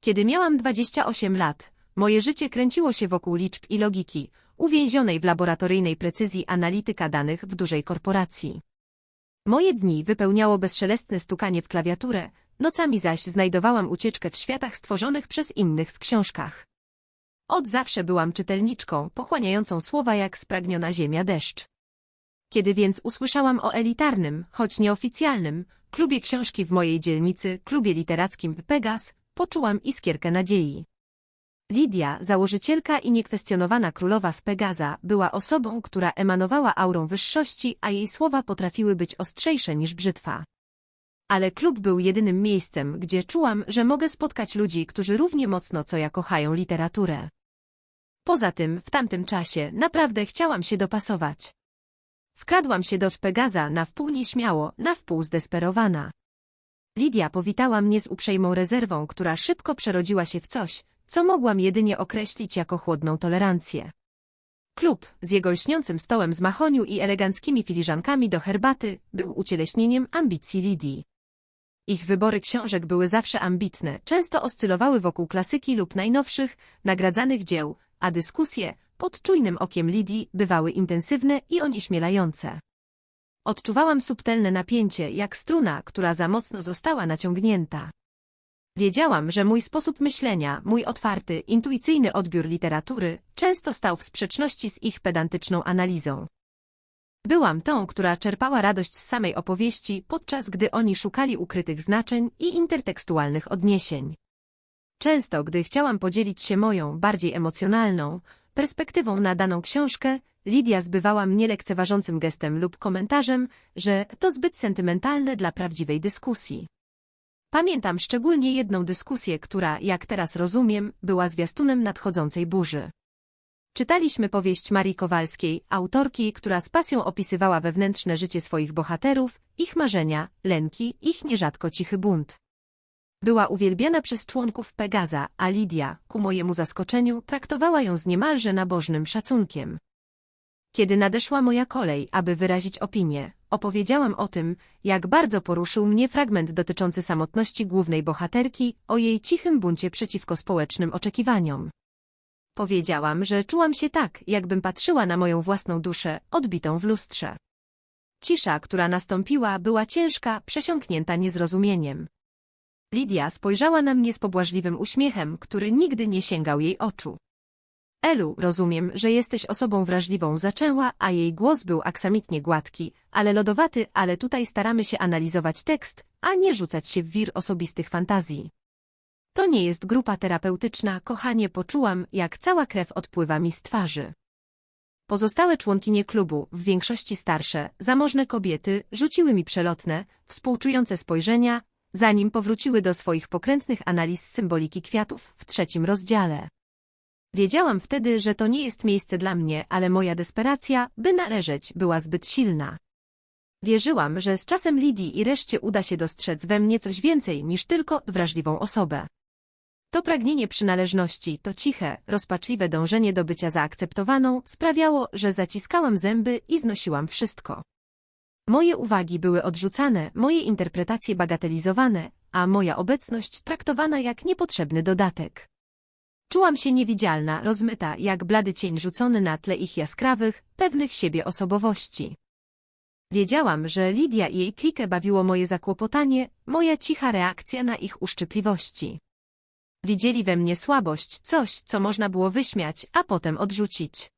Kiedy miałam 28 lat, moje życie kręciło się wokół liczb i logiki, uwięzionej w laboratoryjnej precyzji analityka danych w dużej korporacji. Moje dni wypełniało bezszelestne stukanie w klawiaturę, nocami zaś znajdowałam ucieczkę w światach stworzonych przez innych w książkach. Od zawsze byłam czytelniczką, pochłaniającą słowa jak spragniona ziemia deszcz. Kiedy więc usłyszałam o elitarnym, choć nieoficjalnym, klubie książki w mojej dzielnicy, klubie literackim Pegas, poczułam iskierkę nadziei. Lidia, założycielka i niekwestionowana królowa w Pegaza, była osobą, która emanowała aurą wyższości, a jej słowa potrafiły być ostrzejsze niż brzytwa. Ale klub był jedynym miejscem, gdzie czułam, że mogę spotkać ludzi, którzy równie mocno co ja kochają literaturę. Poza tym, w tamtym czasie, naprawdę chciałam się dopasować. Wkradłam się do Pegaza na wpół nieśmiało, na wpół zdesperowana. Lidia powitała mnie z uprzejmą rezerwą, która szybko przerodziła się w coś, co mogłam jedynie określić jako chłodną tolerancję. Klub, z jego lśniącym stołem z mahoniu i eleganckimi filiżankami do herbaty, był ucieleśnieniem ambicji Lidii. Ich wybory książek były zawsze ambitne, często oscylowały wokół klasyki lub najnowszych, nagradzanych dzieł, a dyskusje, pod czujnym okiem Lidii, bywały intensywne i onieśmielające. Odczuwałam subtelne napięcie, jak struna, która za mocno została naciągnięta. Wiedziałam, że mój sposób myślenia, mój otwarty, intuicyjny odbiór literatury, często stał w sprzeczności z ich pedantyczną analizą. Byłam tą, która czerpała radość z samej opowieści, podczas gdy oni szukali ukrytych znaczeń i intertekstualnych odniesień. Często, gdy chciałam podzielić się moją, bardziej emocjonalną, perspektywą na daną książkę, Lidia zbywała mnie lekceważącym gestem lub komentarzem, że to zbyt sentymentalne dla prawdziwej dyskusji. Pamiętam szczególnie jedną dyskusję, która, jak teraz rozumiem, była zwiastunem nadchodzącej burzy. Czytaliśmy powieść Marii Kowalskiej, autorki, która z pasją opisywała wewnętrzne życie swoich bohaterów, ich marzenia, lęki, ich nierzadko cichy bunt. Była uwielbiana przez członków Pegaza, a Lidia, ku mojemu zaskoczeniu, traktowała ją z niemalże nabożnym szacunkiem. Kiedy nadeszła moja kolej, aby wyrazić opinię, opowiedziałam o tym, jak bardzo poruszył mnie fragment dotyczący samotności głównej bohaterki, o jej cichym buncie przeciwko społecznym oczekiwaniom. Powiedziałam, że czułam się tak, jakbym patrzyła na moją własną duszę, odbitą w lustrze. Cisza, która nastąpiła, była ciężka, przesiąknięta niezrozumieniem. Lidia spojrzała na mnie z pobłażliwym uśmiechem, który nigdy nie sięgał jej oczu. Elu, rozumiem, że jesteś osobą wrażliwą, zaczęła, a jej głos był aksamitnie gładki, ale lodowaty, ale tutaj staramy się analizować tekst, a nie rzucać się w wir osobistych fantazji. To nie jest grupa terapeutyczna, kochanie poczułam, jak cała krew odpływa mi z twarzy. Pozostałe członkinie klubu, w większości starsze, zamożne kobiety, rzuciły mi przelotne, współczujące spojrzenia, zanim powróciły do swoich pokrętnych analiz symboliki kwiatów w trzecim rozdziale. Wiedziałam wtedy, że to nie jest miejsce dla mnie, ale moja desperacja, by należeć, była zbyt silna. Wierzyłam, że z czasem Lidii i reszcie uda się dostrzec we mnie coś więcej niż tylko wrażliwą osobę. To pragnienie przynależności, to ciche, rozpaczliwe dążenie do bycia zaakceptowaną sprawiało, że zaciskałam zęby i znosiłam wszystko. Moje uwagi były odrzucane, moje interpretacje bagatelizowane, a moja obecność traktowana jak niepotrzebny dodatek. Czułam się niewidzialna, rozmyta, jak blady cień rzucony na tle ich jaskrawych, pewnych siebie osobowości. Wiedziałam, że Lidia i jej klikę bawiło moje zakłopotanie, moja cicha reakcja na ich uszczypliwości. Widzieli we mnie słabość, coś, co można było wyśmiać, a potem odrzucić.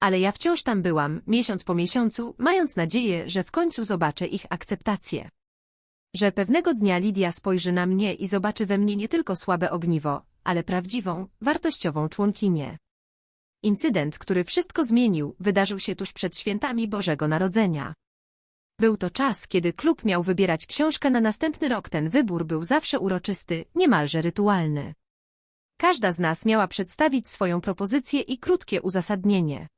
Ale ja wciąż tam byłam, miesiąc po miesiącu, mając nadzieję, że w końcu zobaczę ich akceptację. Że pewnego dnia Lidia spojrzy na mnie i zobaczy we mnie nie tylko słabe ogniwo, ale prawdziwą, wartościową członkinię. Incydent, który wszystko zmienił, wydarzył się tuż przed świętami Bożego Narodzenia. Był to czas, kiedy klub miał wybierać książkę na następny rok. Ten wybór był zawsze uroczysty, niemalże rytualny. Każda z nas miała przedstawić swoją propozycję i krótkie uzasadnienie.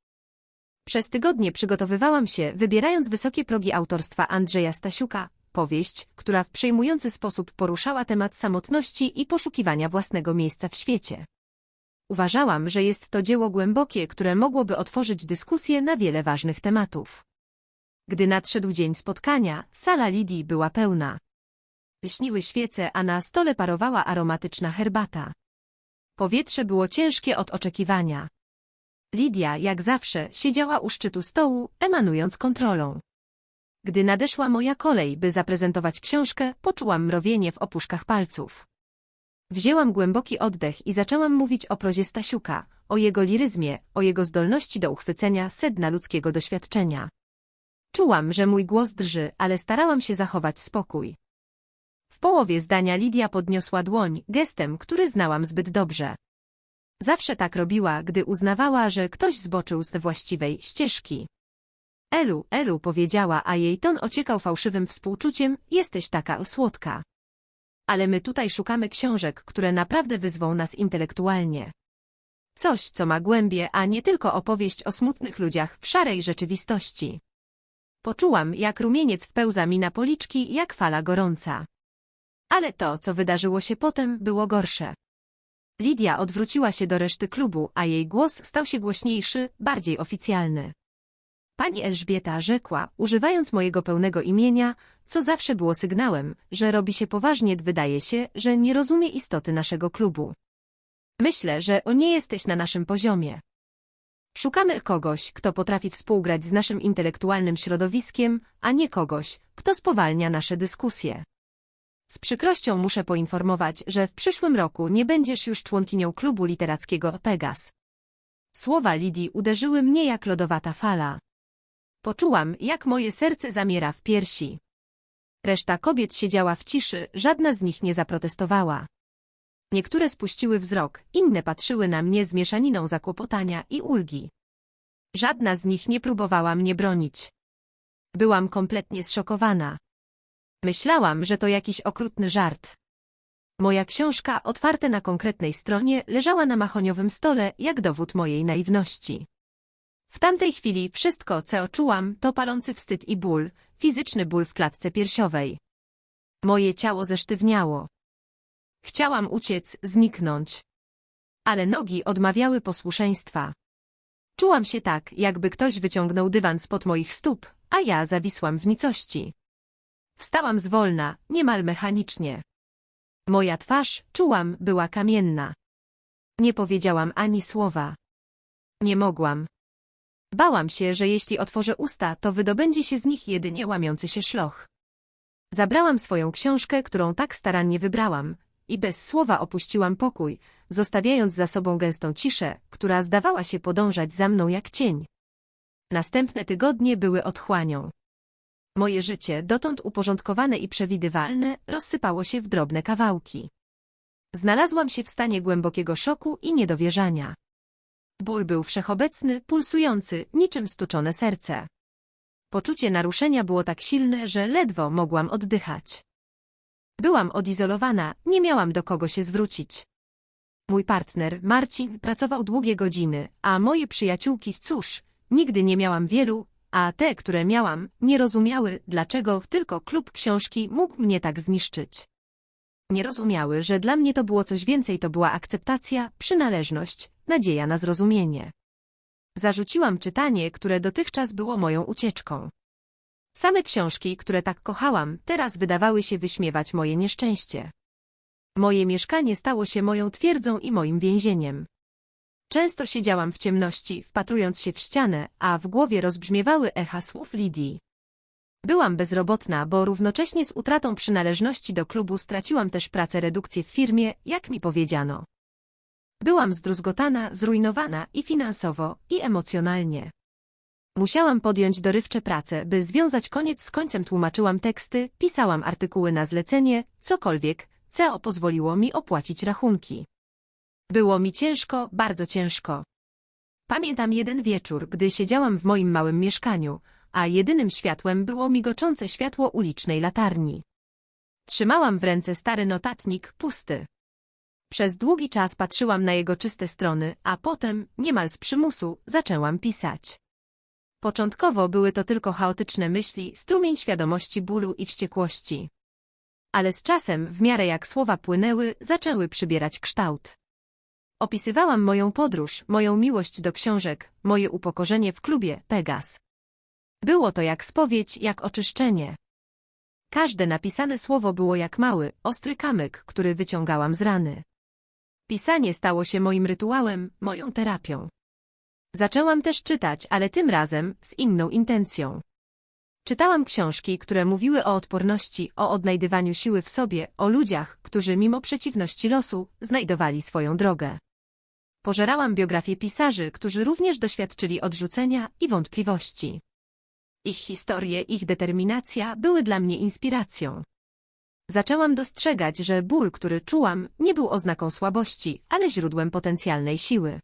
Przez tygodnie przygotowywałam się, wybierając wysokie progi autorstwa Andrzeja Stasiuka, powieść, która w przejmujący sposób poruszała temat samotności i poszukiwania własnego miejsca w świecie. Uważałam, że jest to dzieło głębokie, które mogłoby otworzyć dyskusję na wiele ważnych tematów. Gdy nadszedł dzień spotkania, sala Lidii była pełna. Lśniły świece, a na stole parowała aromatyczna herbata. Powietrze było ciężkie od oczekiwania. Lidia, jak zawsze, siedziała u szczytu stołu, emanując kontrolą. Gdy nadeszła moja kolej, by zaprezentować książkę, poczułam mrowienie w opuszkach palców. Wzięłam głęboki oddech i zaczęłam mówić o prozie Stasiuka, o jego liryzmie, o jego zdolności do uchwycenia sedna ludzkiego doświadczenia. Czułam, że mój głos drży, ale starałam się zachować spokój. W połowie zdania Lidia podniosła dłoń, gestem, który znałam zbyt dobrze. Zawsze tak robiła, gdy uznawała, że ktoś zboczył z właściwej ścieżki. Elu, Elu powiedziała, a jej ton ociekał fałszywym współczuciem, jesteś taka słodka. Ale my tutaj szukamy książek, które naprawdę wyzwą nas intelektualnie. Coś, co ma głębie, a nie tylko opowieść o smutnych ludziach w szarej rzeczywistości. Poczułam, jak rumieniec wpełza mi na policzki, jak fala gorąca. Ale to, co wydarzyło się potem, było gorsze. Lidia odwróciła się do reszty klubu, a jej głos stał się głośniejszy, bardziej oficjalny. Pani Elżbieta rzekła, używając mojego pełnego imienia, co zawsze było sygnałem, że robi się poważnie, wydaje się, że nie rozumie istoty naszego klubu. Myślę, że o nie jesteś na naszym poziomie. Szukamy kogoś, kto potrafi współgrać z naszym intelektualnym środowiskiem, a nie kogoś, kto spowalnia nasze dyskusje. Z przykrością muszę poinformować, że w przyszłym roku nie będziesz już członkinią klubu literackiego Pegas. Słowa Lidii uderzyły mnie jak lodowata fala. Poczułam, jak moje serce zamiera w piersi. Reszta kobiet siedziała w ciszy, żadna z nich nie zaprotestowała. Niektóre spuściły wzrok, inne patrzyły na mnie z mieszaniną zakłopotania i ulgi. Żadna z nich nie próbowała mnie bronić. Byłam kompletnie zszokowana. Myślałam, że to jakiś okrutny żart. Moja książka, otwarta na konkretnej stronie, leżała na machoniowym stole, jak dowód mojej naiwności. W tamtej chwili wszystko, co czułam, to palący wstyd i ból, fizyczny ból w klatce piersiowej. Moje ciało zesztywniało. Chciałam uciec, zniknąć. Ale nogi odmawiały posłuszeństwa. Czułam się tak, jakby ktoś wyciągnął dywan spod moich stóp, a ja zawisłam w nicości. Wstałam zwolna, niemal mechanicznie. Moja twarz, czułam, była kamienna. Nie powiedziałam ani słowa. Nie mogłam. Bałam się, że jeśli otworzę usta, to wydobędzie się z nich jedynie łamiący się szloch. Zabrałam swoją książkę, którą tak starannie wybrałam, i bez słowa opuściłam pokój, zostawiając za sobą gęstą ciszę, która zdawała się podążać za mną jak cień. Następne tygodnie były otchłanią. Moje życie, dotąd uporządkowane i przewidywalne, rozsypało się w drobne kawałki. Znalazłam się w stanie głębokiego szoku i niedowierzania. Ból był wszechobecny, pulsujący, niczym stuczone serce. Poczucie naruszenia było tak silne, że ledwo mogłam oddychać. Byłam odizolowana, nie miałam do kogo się zwrócić. Mój partner, Marcin, pracował długie godziny, a moje przyjaciółki, cóż, nigdy nie miałam wielu, a te, które miałam, nie rozumiały, dlaczego tylko klub książki mógł mnie tak zniszczyć. Nie rozumiały, że dla mnie to było coś więcej, to była akceptacja, przynależność, nadzieja na zrozumienie. Zarzuciłam czytanie, które dotychczas było moją ucieczką. Same książki, które tak kochałam, teraz wydawały się wyśmiewać moje nieszczęście. Moje mieszkanie stało się moją twierdzą i moim więzieniem. Często siedziałam w ciemności, wpatrując się w ścianę, a w głowie rozbrzmiewały echa słów Lidii. Byłam bezrobotna, bo równocześnie z utratą przynależności do klubu straciłam też pracę redukcję w firmie, jak mi powiedziano. Byłam zdruzgotana, zrujnowana i finansowo, i emocjonalnie. Musiałam podjąć dorywcze prace, by związać koniec z końcem tłumaczyłam teksty, pisałam artykuły na zlecenie, cokolwiek, co pozwoliło mi opłacić rachunki. Było mi ciężko, bardzo ciężko. Pamiętam jeden wieczór, gdy siedziałam w moim małym mieszkaniu, a jedynym światłem było migoczące światło ulicznej latarni. Trzymałam w ręce stary notatnik, pusty. Przez długi czas patrzyłam na jego czyste strony, a potem, niemal z przymusu, zaczęłam pisać. Początkowo były to tylko chaotyczne myśli, strumień świadomości bólu i wściekłości. Ale z czasem, w miarę jak słowa płynęły, zaczęły przybierać kształt. Opisywałam moją podróż, moją miłość do książek, moje upokorzenie w klubie Pegas. Było to jak spowiedź, jak oczyszczenie. Każde napisane słowo było jak mały, ostry kamyk, który wyciągałam z rany. Pisanie stało się moim rytuałem, moją terapią. Zaczęłam też czytać, ale tym razem z inną intencją. Czytałam książki, które mówiły o odporności, o odnajdywaniu siły w sobie, o ludziach, którzy mimo przeciwności losu znajdowali swoją drogę. Pożerałam biografię pisarzy, którzy również doświadczyli odrzucenia i wątpliwości. Ich historie, ich determinacja były dla mnie inspiracją. Zaczęłam dostrzegać, że ból, który czułam, nie był oznaką słabości, ale źródłem potencjalnej siły.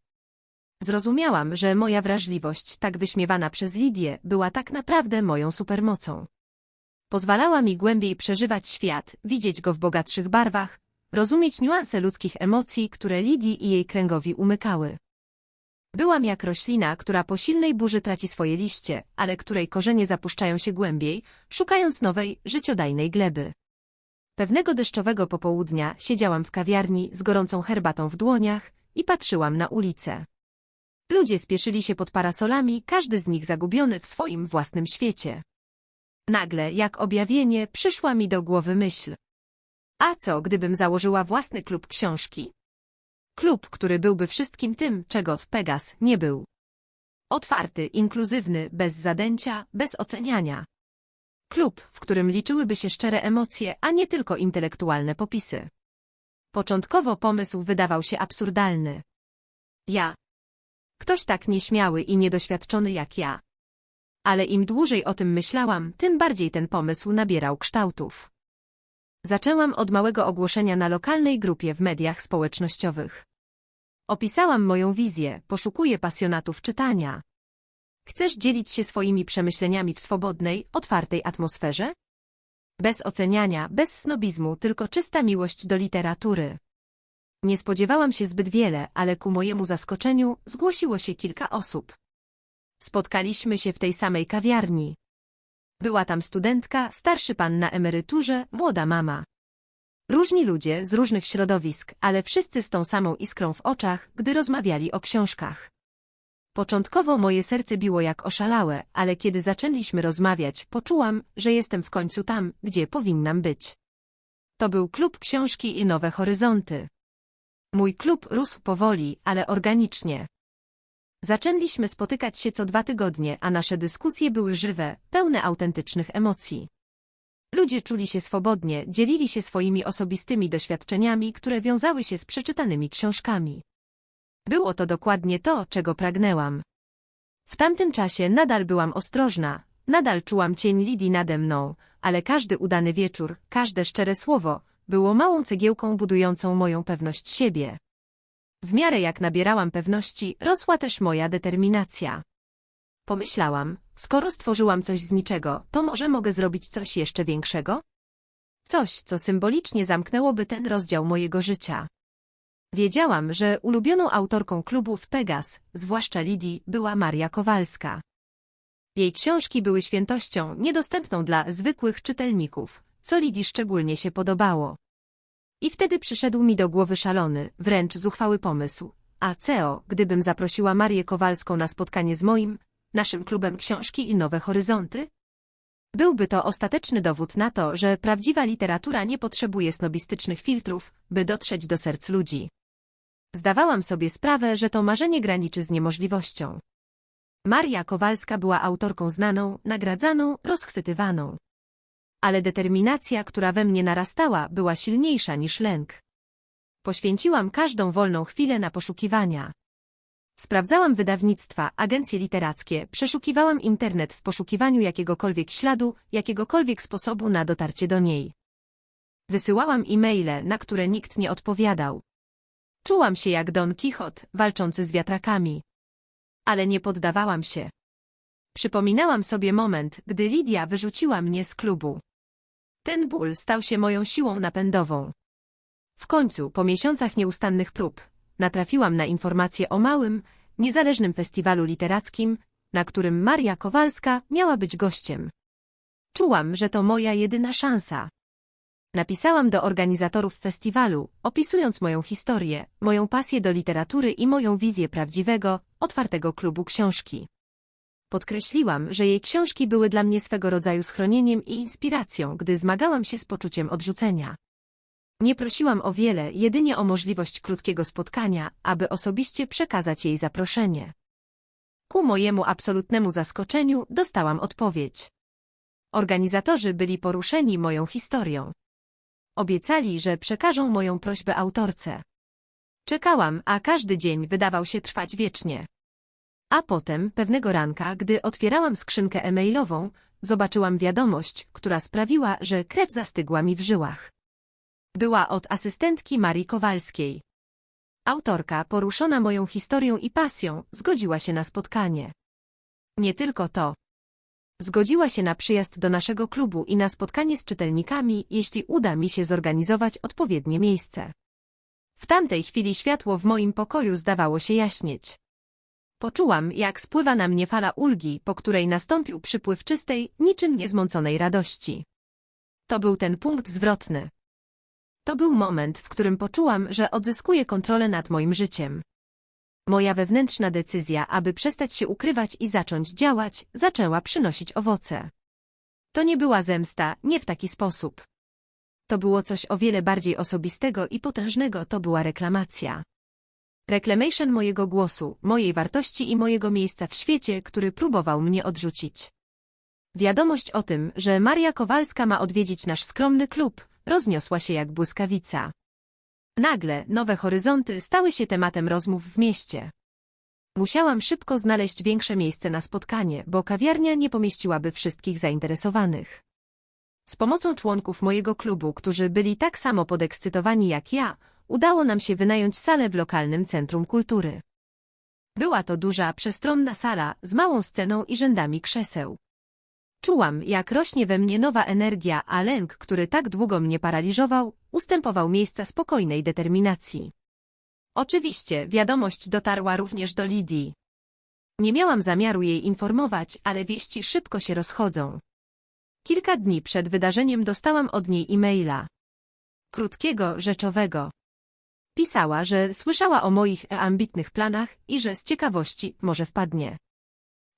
Zrozumiałam, że moja wrażliwość, tak wyśmiewana przez Lidię, była tak naprawdę moją supermocą. Pozwalała mi głębiej przeżywać świat, widzieć go w bogatszych barwach, rozumieć niuanse ludzkich emocji, które Lidii i jej kręgowi umykały. Byłam jak roślina, która po silnej burzy traci swoje liście, ale której korzenie zapuszczają się głębiej, szukając nowej, życiodajnej gleby. Pewnego deszczowego popołudnia siedziałam w kawiarni z gorącą herbatą w dłoniach i patrzyłam na ulicę. Ludzie spieszyli się pod parasolami, każdy z nich zagubiony w swoim własnym świecie. Nagle, jak objawienie, przyszła mi do głowy myśl. A co, gdybym założyła własny klub książki? Klub, który byłby wszystkim tym, czego w Pegas nie był. Otwarty, inkluzywny, bez zadęcia, bez oceniania. Klub, w którym liczyłyby się szczere emocje, a nie tylko intelektualne popisy. Początkowo pomysł wydawał się absurdalny. Ja. Ktoś tak nieśmiały i niedoświadczony jak ja. Ale im dłużej o tym myślałam, tym bardziej ten pomysł nabierał kształtów. Zaczęłam od małego ogłoszenia na lokalnej grupie w mediach społecznościowych. Opisałam moją wizję, poszukuję pasjonatów czytania. Chcesz dzielić się swoimi przemyśleniami w swobodnej, otwartej atmosferze? Bez oceniania, bez snobizmu, tylko czysta miłość do literatury. Nie spodziewałam się zbyt wiele, ale ku mojemu zaskoczeniu zgłosiło się kilka osób. Spotkaliśmy się w tej samej kawiarni. Była tam studentka, starszy pan na emeryturze, młoda mama. Różni ludzie z różnych środowisk, ale wszyscy z tą samą iskrą w oczach, gdy rozmawiali o książkach. Początkowo moje serce biło jak oszalałe, ale kiedy zaczęliśmy rozmawiać, poczułam, że jestem w końcu tam, gdzie powinnam być. To był klub książki i nowe horyzonty. Mój klub rósł powoli, ale organicznie. Zaczęliśmy spotykać się co dwa tygodnie, a nasze dyskusje były żywe, pełne autentycznych emocji. Ludzie czuli się swobodnie, dzielili się swoimi osobistymi doświadczeniami, które wiązały się z przeczytanymi książkami. Było to dokładnie to, czego pragnęłam. W tamtym czasie nadal byłam ostrożna, nadal czułam cień Lidii nade mną, ale każdy udany wieczór, każde szczere słowo, było małą cegiełką budującą moją pewność siebie. W miarę jak nabierałam pewności, rosła też moja determinacja. Pomyślałam, skoro stworzyłam coś z niczego, to może mogę zrobić coś jeszcze większego? Coś, co symbolicznie zamknęłoby ten rozdział mojego życia. Wiedziałam, że ulubioną autorką klubów Pegas, zwłaszcza Lidii, była Maria Kowalska. Jej książki były świętością, niedostępną dla zwykłych czytelników, co Lidii szczególnie się podobało. I wtedy przyszedł mi do głowy szalony, wręcz zuchwały pomysł. A CEO, gdybym zaprosiła Marię Kowalską na spotkanie z moim, naszym klubem książki i nowe horyzonty? Byłby to ostateczny dowód na to, że prawdziwa literatura nie potrzebuje snobistycznych filtrów, by dotrzeć do serc ludzi. Zdawałam sobie sprawę, że to marzenie graniczy z niemożliwością. Maria Kowalska była autorką znaną, nagradzaną, rozchwytywaną. Ale determinacja, która we mnie narastała, była silniejsza niż lęk. Poświęciłam każdą wolną chwilę na poszukiwania. Sprawdzałam wydawnictwa, agencje literackie, przeszukiwałam internet w poszukiwaniu jakiegokolwiek śladu, jakiegokolwiek sposobu na dotarcie do niej. Wysyłałam e-maile, na które nikt nie odpowiadał. Czułam się jak Don Quixote, walczący z wiatrakami. Ale nie poddawałam się. Przypominałam sobie moment, gdy Lidia wyrzuciła mnie z klubu. Ten ból stał się moją siłą napędową. W końcu, po miesiącach nieustannych prób, natrafiłam na informację o małym, niezależnym festiwalu literackim, na którym Maria Kowalska miała być gościem. Czułam, że to moja jedyna szansa. Napisałam do organizatorów festiwalu, opisując moją historię, moją pasję do literatury i moją wizję prawdziwego, otwartego klubu książki. Podkreśliłam, że jej książki były dla mnie swego rodzaju schronieniem i inspiracją, gdy zmagałam się z poczuciem odrzucenia. Nie prosiłam o wiele, jedynie o możliwość krótkiego spotkania, aby osobiście przekazać jej zaproszenie. Ku mojemu absolutnemu zaskoczeniu dostałam odpowiedź. Organizatorzy byli poruszeni moją historią. Obiecali, że przekażą moją prośbę autorce. Czekałam, a każdy dzień wydawał się trwać wiecznie. A potem, pewnego ranka, gdy otwierałam skrzynkę e-mailową, zobaczyłam wiadomość, która sprawiła, że krew zastygła mi w żyłach. Była od asystentki Marii Kowalskiej. Autorka, poruszona moją historią i pasją, zgodziła się na spotkanie. Nie tylko to. Zgodziła się na przyjazd do naszego klubu i na spotkanie z czytelnikami, jeśli uda mi się zorganizować odpowiednie miejsce. W tamtej chwili światło w moim pokoju zdawało się jaśnieć. Poczułam, jak spływa na mnie fala ulgi, po której nastąpił przypływ czystej, niczym niezmąconej radości. To był ten punkt zwrotny. To był moment, w którym poczułam, że odzyskuję kontrolę nad moim życiem. Moja wewnętrzna decyzja, aby przestać się ukrywać i zacząć działać, zaczęła przynosić owoce. To nie była zemsta, nie w taki sposób. To było coś o wiele bardziej osobistego i potężnego, to była reklamacja. Reclamation mojego głosu, mojej wartości i mojego miejsca w świecie, który próbował mnie odrzucić. Wiadomość o tym, że Maria Kowalska ma odwiedzić nasz skromny klub, rozniosła się jak błyskawica. Nagle nowe horyzonty stały się tematem rozmów w mieście. Musiałam szybko znaleźć większe miejsce na spotkanie, bo kawiarnia nie pomieściłaby wszystkich zainteresowanych. Z pomocą członków mojego klubu, którzy byli tak samo podekscytowani jak ja, udało nam się wynająć salę w lokalnym centrum kultury. Była to duża, przestronna sala z małą sceną i rzędami krzeseł. Czułam, jak rośnie we mnie nowa energia, a lęk, który tak długo mnie paraliżował, ustępował miejsca spokojnej determinacji. Oczywiście, wiadomość dotarła również do Lidii. Nie miałam zamiaru jej informować, ale wieści szybko się rozchodzą. Kilka dni przed wydarzeniem dostałam od niej e-maila. Krótkiego, rzeczowego. Pisała, że słyszała o moich ambitnych planach i że z ciekawości może wpadnie.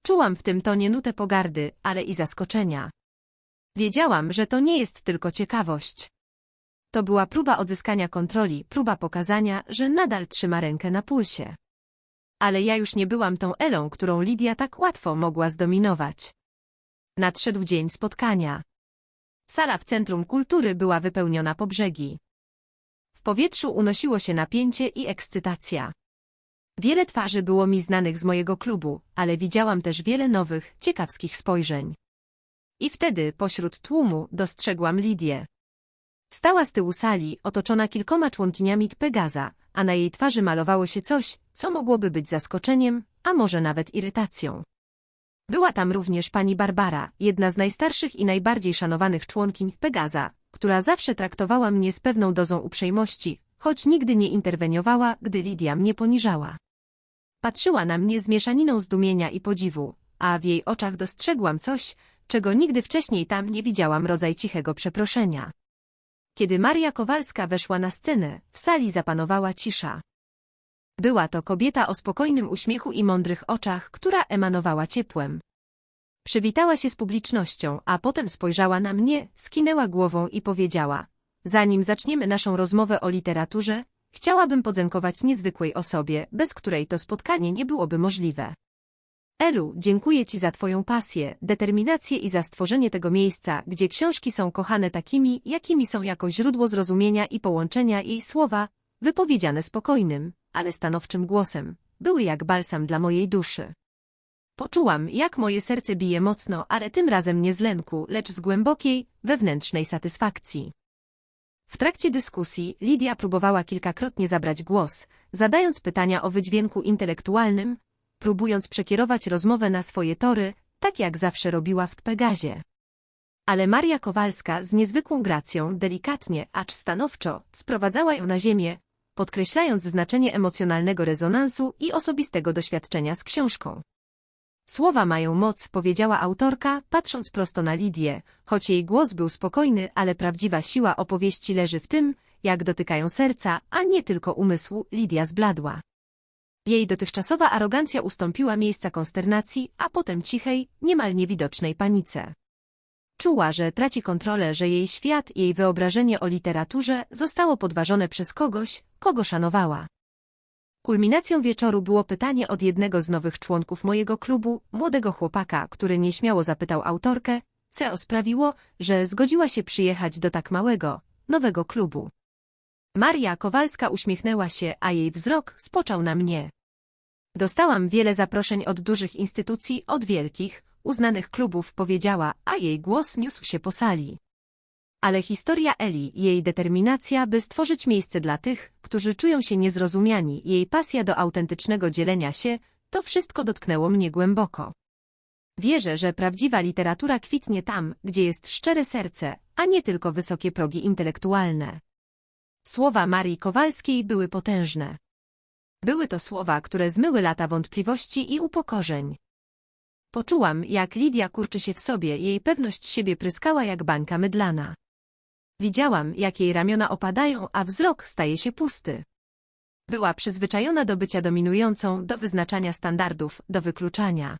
Czułam w tym tonie nutę pogardy, ale i zaskoczenia. Wiedziałam, że to nie jest tylko ciekawość. To była próba odzyskania kontroli, próba pokazania, że nadal trzyma rękę na pulsie. Ale ja już nie byłam tą Elą, którą Lidia tak łatwo mogła zdominować. Nadszedł dzień spotkania. Sala w Centrum Kultury była wypełniona po brzegi. W powietrzu unosiło się napięcie i ekscytacja. Wiele twarzy było mi znanych z mojego klubu, ale widziałam też wiele nowych, ciekawskich spojrzeń. I wtedy, pośród tłumu, dostrzegłam Lidię. Stała z tyłu sali, otoczona kilkoma członkiniami Pegaza, a na jej twarzy malowało się coś, co mogłoby być zaskoczeniem, a może nawet irytacją. Była tam również pani Barbara, jedna z najstarszych i najbardziej szanowanych członkiń Pegaza, która zawsze traktowała mnie z pewną dozą uprzejmości, choć nigdy nie interweniowała, gdy Lidia mnie poniżała. Patrzyła na mnie z mieszaniną zdumienia i podziwu, a w jej oczach dostrzegłam coś, czego nigdy wcześniej tam nie widziałam rodzaj cichego przeproszenia. Kiedy Maria Kowalska weszła na scenę, w sali zapanowała cisza. Była to kobieta o spokojnym uśmiechu i mądrych oczach, która emanowała ciepłem. Przywitała się z publicznością, a potem spojrzała na mnie, skinęła głową i powiedziała Zanim zaczniemy naszą rozmowę o literaturze, chciałabym podziękować niezwykłej osobie, bez której to spotkanie nie byłoby możliwe. Elu, dziękuję Ci za Twoją pasję, determinację i za stworzenie tego miejsca, gdzie książki są kochane takimi, jakimi są jako źródło zrozumienia i połączenia jej słowa, wypowiedziane spokojnym, ale stanowczym głosem, były jak balsam dla mojej duszy. Poczułam, jak moje serce bije mocno, ale tym razem nie z lęku, lecz z głębokiej, wewnętrznej satysfakcji. W trakcie dyskusji Lidia próbowała kilkakrotnie zabrać głos, zadając pytania o wydźwięku intelektualnym, próbując przekierować rozmowę na swoje tory, tak jak zawsze robiła w Pegazie. Ale Maria Kowalska z niezwykłą gracją, delikatnie, acz stanowczo, sprowadzała ją na ziemię, podkreślając znaczenie emocjonalnego rezonansu i osobistego doświadczenia z książką. Słowa mają moc, powiedziała autorka, patrząc prosto na Lidię, choć jej głos był spokojny, ale prawdziwa siła opowieści leży w tym, jak dotykają serca, a nie tylko umysłu, Lidia zbladła. Jej dotychczasowa arogancja ustąpiła miejsca konsternacji, a potem cichej, niemal niewidocznej panice. Czuła, że traci kontrolę, że jej świat, jej wyobrażenie o literaturze zostało podważone przez kogoś, kogo szanowała. Kulminacją wieczoru było pytanie od jednego z nowych członków mojego klubu, młodego chłopaka, który nieśmiało zapytał autorkę, co sprawiło, że zgodziła się przyjechać do tak małego, nowego klubu. Maria Kowalska uśmiechnęła się, a jej wzrok spoczął na mnie. Dostałam wiele zaproszeń od dużych instytucji, od wielkich, uznanych klubów, powiedziała, a jej głos niósł się po sali. Ale historia Eli, jej determinacja, by stworzyć miejsce dla tych, którzy czują się niezrozumiani, jej pasja do autentycznego dzielenia się, to wszystko dotknęło mnie głęboko. Wierzę, że prawdziwa literatura kwitnie tam, gdzie jest szczere serce, a nie tylko wysokie progi intelektualne. Słowa Marii Kowalskiej były potężne. Były to słowa, które zmyły lata wątpliwości i upokorzeń. Poczułam, jak Lidia kurczy się w sobie, jej pewność siebie pryskała jak bańka mydlana. Widziałam, jak jej ramiona opadają, a wzrok staje się pusty. Była przyzwyczajona do bycia dominującą, do wyznaczania standardów, do wykluczania.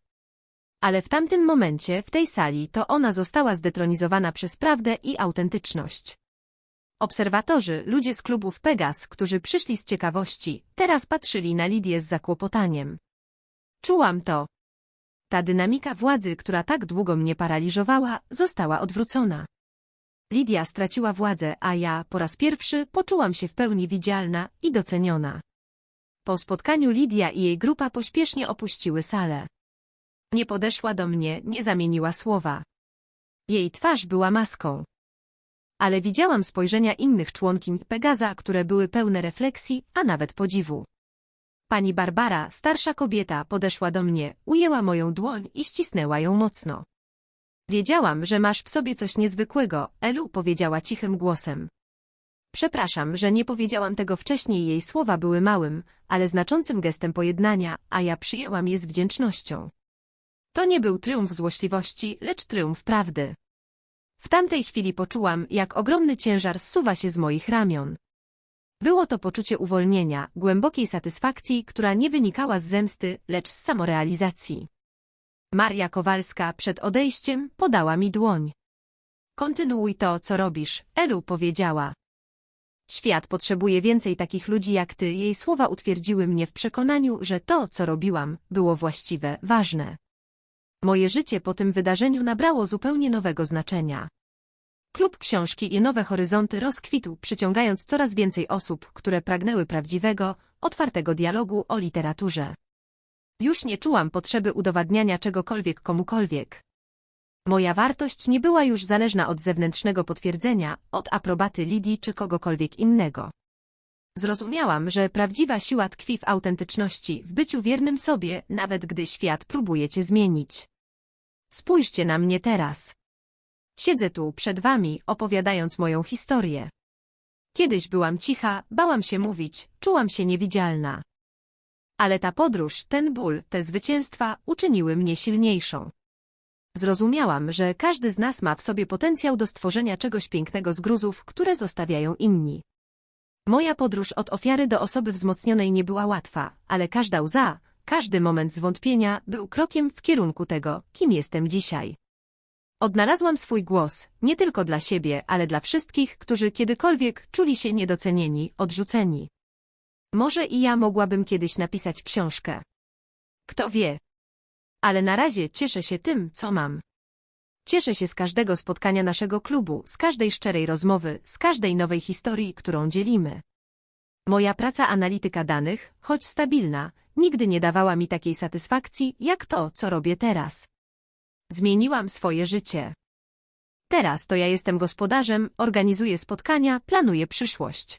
Ale w tamtym momencie, w tej sali, to ona została zdetronizowana przez prawdę i autentyczność. Obserwatorzy, ludzie z klubów Pegas, którzy przyszli z ciekawości, teraz patrzyli na Lidię z zakłopotaniem. Czułam to. Ta dynamika władzy, która tak długo mnie paraliżowała, została odwrócona. Lidia straciła władzę, a ja, po raz pierwszy, poczułam się w pełni widzialna i doceniona. Po spotkaniu Lidia i jej grupa pośpiesznie opuściły salę. Nie podeszła do mnie, nie zamieniła słowa. Jej twarz była maską. Ale widziałam spojrzenia innych członkiń Pegaza, które były pełne refleksji, a nawet podziwu. Pani Barbara, starsza kobieta, podeszła do mnie, ujęła moją dłoń i ścisnęła ją mocno. Wiedziałam, że masz w sobie coś niezwykłego, Elu powiedziała cichym głosem. Przepraszam, że nie powiedziałam tego wcześniej, jej słowa były małym, ale znaczącym gestem pojednania, a ja przyjęłam je z wdzięcznością. To nie był triumf złośliwości, lecz triumf prawdy. W tamtej chwili poczułam, jak ogromny ciężar zsuwa się z moich ramion. Było to poczucie uwolnienia, głębokiej satysfakcji, która nie wynikała z zemsty, lecz z samorealizacji. Maria Kowalska przed odejściem podała mi dłoń. Kontynuuj to, co robisz, Elu powiedziała. Świat potrzebuje więcej takich ludzi jak ty. Jej słowa utwierdziły mnie w przekonaniu, że to, co robiłam, było właściwe, ważne. Moje życie po tym wydarzeniu nabrało zupełnie nowego znaczenia. Klub książki i nowe horyzonty rozkwitł, przyciągając coraz więcej osób, które pragnęły prawdziwego, otwartego dialogu o literaturze. Już nie czułam potrzeby udowadniania czegokolwiek komukolwiek. Moja wartość nie była już zależna od zewnętrznego potwierdzenia, od aprobaty Lidii czy kogokolwiek innego. Zrozumiałam, że prawdziwa siła tkwi w autentyczności, w byciu wiernym sobie, nawet gdy świat próbuje cię zmienić. Spójrzcie na mnie teraz. Siedzę tu przed wami, opowiadając moją historię. Kiedyś byłam cicha, bałam się mówić, czułam się niewidzialna. Ale ta podróż, ten ból, te zwycięstwa uczyniły mnie silniejszą. Zrozumiałam, że każdy z nas ma w sobie potencjał do stworzenia czegoś pięknego z gruzów, które zostawiają inni. Moja podróż od ofiary do osoby wzmocnionej nie była łatwa, ale każda łza, każdy moment zwątpienia był krokiem w kierunku tego, kim jestem dzisiaj. Odnalazłam swój głos, nie tylko dla siebie, ale dla wszystkich, którzy kiedykolwiek czuli się niedocenieni, odrzuceni. Może i ja mogłabym kiedyś napisać książkę. Kto wie. Ale na razie cieszę się tym, co mam. Cieszę się z każdego spotkania naszego klubu, z każdej szczerej rozmowy, z każdej nowej historii, którą dzielimy. Moja praca analityka danych, choć stabilna, nigdy nie dawała mi takiej satysfakcji, jak to, co robię teraz. Zmieniłam swoje życie. Teraz to ja jestem gospodarzem, organizuję spotkania, planuję przyszłość.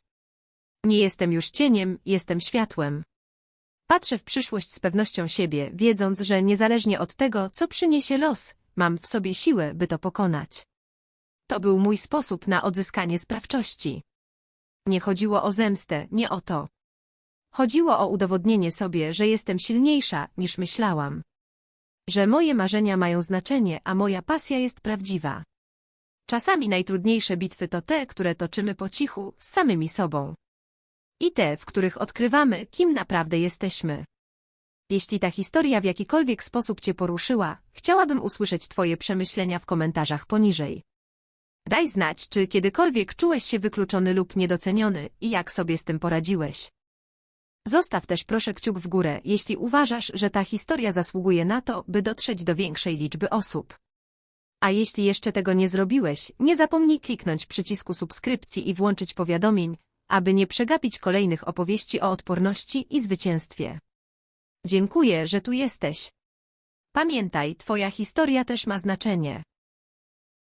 Nie jestem już cieniem, jestem światłem. Patrzę w przyszłość z pewnością siebie, wiedząc, że niezależnie od tego, co przyniesie los, mam w sobie siłę, by to pokonać. To był mój sposób na odzyskanie sprawczości. Nie chodziło o zemstę, nie o to. Chodziło o udowodnienie sobie, że jestem silniejsza, niż myślałam. Że moje marzenia mają znaczenie, a moja pasja jest prawdziwa. Czasami najtrudniejsze bitwy to te, które toczymy po cichu, z samymi sobą. I te, w których odkrywamy, kim naprawdę jesteśmy. Jeśli ta historia w jakikolwiek sposób Cię poruszyła, chciałabym usłyszeć Twoje przemyślenia w komentarzach poniżej. Daj znać, czy kiedykolwiek czułeś się wykluczony lub niedoceniony i jak sobie z tym poradziłeś. Zostaw też proszę kciuk w górę, jeśli uważasz, że ta historia zasługuje na to, by dotrzeć do większej liczby osób. A jeśli jeszcze tego nie zrobiłeś, nie zapomnij kliknąć przycisku subskrypcji i włączyć powiadomień, aby nie przegapić kolejnych opowieści o odporności i zwycięstwie. Dziękuję, że tu jesteś. Pamiętaj, Twoja historia też ma znaczenie.